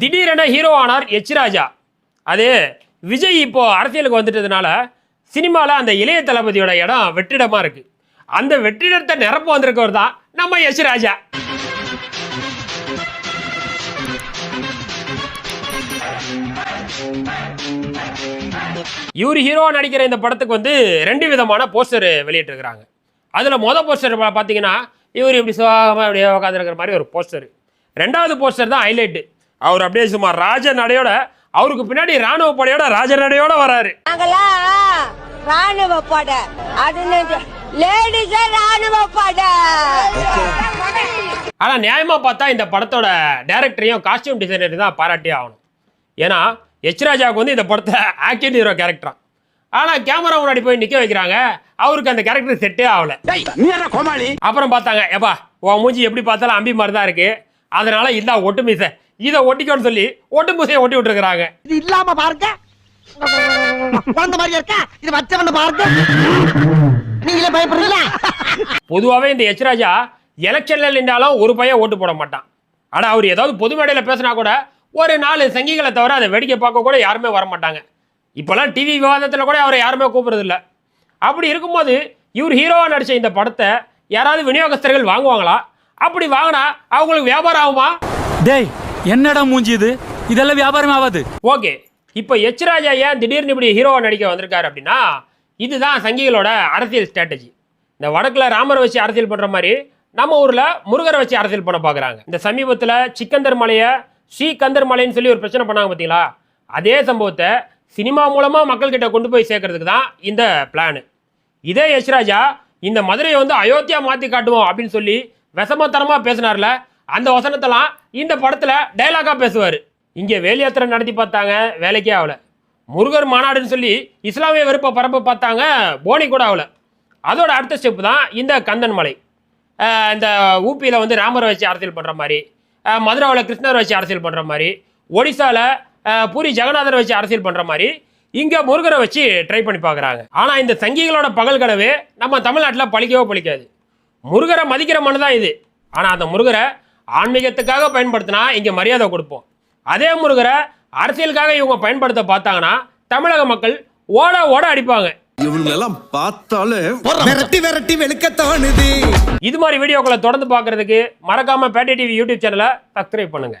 திடீரென ஹீரோ ஆனார் எச் ராஜா அது விஜய் இப்போ அரசியலுக்கு வந்துட்டதுனால சினிமாவில் அந்த இளைய தளபதியோட இடம் வெற்றிடமா இருக்கு. அந்த வெற்றிடத்தை நிரப்ப வந்திருக்கவர் தான் நம்ம எச் ராஜா இவர் ஹீரோ நடிக்கிற இந்த படத்துக்கு வந்து ரெண்டு விதமான போஸ்டர் வெளியிட்டிருக்கிறாங்க. அதில் மொதல் போஸ்டர் பார்த்தீங்கன்னா இவர் இப்படி சோகமாக இப்படியே உட்காந்துருக்கிற மாதிரி ஒரு போஸ்டர் ரெண்டாவது போஸ்டர் தான் ஹைலைட்டு அவர் அப்படியே சும்மா ராஜ நடையோட அவருக்கு பின்னாடி ராணுவ படையோட ராஜ நடையோட வராரு. ராணுவ படை. அது லேடிஸே ராணுவ படை. ஆனால் நியாயமாக பார்த்தா இந்த படத்தோட டேரக்டரையும் காஸ்டியூம் டிசைனரையும் தான் பாராட்டியே ஆகணும். ஏன்னா எச் ராஜாவுக்கு வந்து இந்த படத்தை ஆக்டிவ் ஹீரோ கேரக்டரா ஆனால் கேமரா முன்னாடி போய் நிற்க வைக்கிறாங்க. அவருக்கு அந்த கேரக்டர் செட்டே ஆகல. நீ என்ன கோமாளி? அப்புறம் பார்த்தாங்க ஏப்பா உன் மூஞ்சி எப்படி பார்த்தாலும் அம்பி மாதிரி தான் இருக்கு. அதனால இல்ல ஒட்டு மீசை இதை ஒட்டிக்கோன்னு சொல்லி ஒட்டு மீசையை ஒட்டி விட்டுருக்காங்க இது இல்லாம பாருங்க. குழந்தை மாதிரி இருக்கா? இது வச்சவன பாருங்க. நீங்களே பயப்படுறீங்களா? பொதுவாகவே இந்த எச் ராஜா எலெக்ஷன்ல நின்றாலும் ஒரு பையன் ஓட்டு போட மாட்டான். ஆனால் அவர் ஏதாவது பொது மேடையில் பேசினா கூட ஒரு நாலு சங்கிகளை தவிர அதை வேடிக்கை பார்க்க கூட யாருமே வர மாட்டாங்க. இப்போல்லாம் டிவி விவாதத்தில் கூட அவரை யாருமே கூப்பிடுறதில்ல. அப்படி இருக்கும்போது இவர் ஹீரோவாக நடித்த இந்த படத்தை யாராவது விநியோகஸ்தர்கள் வாங்குவாங்களா? அப்படி வாங்கினா அவங்களுக்கு வியாபாரம் ஆகுமா? டேய் என்னடா மூஞ்சி இது? இதெல்லாம் வியாபாரம் ஆகாது. ஓகே. இப்போ எச் ராஜா ஏன் திடீர்னு இப்படி ஹீரோவா நடிக்க வந்திருக்காரு அப்படின்னா இதுதான் சங்கிகளோட அரசியல் ஸ்ட்ராட்டஜி இந்த வடக்குல ராமரை வச்சு அரசியல் பண்ற மாதிரி நம்ம ஊர்ல முருகரை வச்சு அரசியல் பண்ண பார்க்குறாங்க இந்த சமீபத்தில் சிக்கந்தர் மலையை ஸ்ரீகந்தர் மலைன்னு சொல்லி ஒரு பிரச்சனை பண்ணாங்க பார்த்தீங்களா அதே சம்பவத்தை சினிமா மூலமா மக்கள்கிட்ட கொண்டு போய் சேர்க்கறதுக்கு தான் இந்த பிளானு இதே யஷ்ராஜா இந்த மதுரையை வந்து அயோத்தியா மாத்தி காட்டுவோம் அப்படின்னு சொல்லி விஷமத்தனமா பேசினார்ல அந்த வசனத்தெல்லாம் இந்த படத்தில் டைலாகா பேசுவார். இங்கே வேலியாத்திரை நடத்தி பார்த்தாங்க வேலைக்கே ஆகல முருகர் மாநாடுன்னு சொல்லி இஸ்லாமிய வெறுப்பை பரப்ப பார்த்தாங்க போனி கூட ஆகல அதோட அடுத்த ஸ்டெப் தான் இந்த கந்தன் மலை. இந்த ஊபியில் வந்து ராமரை வச்சு அரசியல் பண்ணுற மாதிரி மதுராவில் கிருஷ்ணரை வச்சு அரசியல் பண்ணுற மாதிரி ஒடிசாவில் பூரி ஜெகநாதரை வச்சு அரசியல் பண்ணுற மாதிரி இங்கே முருகரை வச்சு ட்ரை பண்ணி பார்க்குறாங்க. ஆனால் இந்த சங்கிகளோட பகல் கனவு நம்ம தமிழ்நாட்டில் பழிக்கவோ பழிக்காது. முருகரை மதிக்கிற மனு தான் இது. ஆனால் அந்த முருகரை ஆன்மீகத்துக்காக பயன்படுத்தினா இங்கே மரியாதை கொடுப்போம். அதே முருகரை அரசியலுக்காக இவங்க பயன்படுத்த பார்த்தாங்கன்னா தமிழக மக்கள் ஓட ஓட அடிப்பாங்க. இவங்களெல்லாம் பார்த்தாலே விரட்டி விரட்டி வெளுக்கத்தானுது. இது மாதிரி வீடியோக்களை தொடர்ந்து பார்க்கறதுக்கு மறக்காம பேட்டை டிவி யூடியூப் சேனலை சப்ஸ்கிரைப் பண்ணுங்க.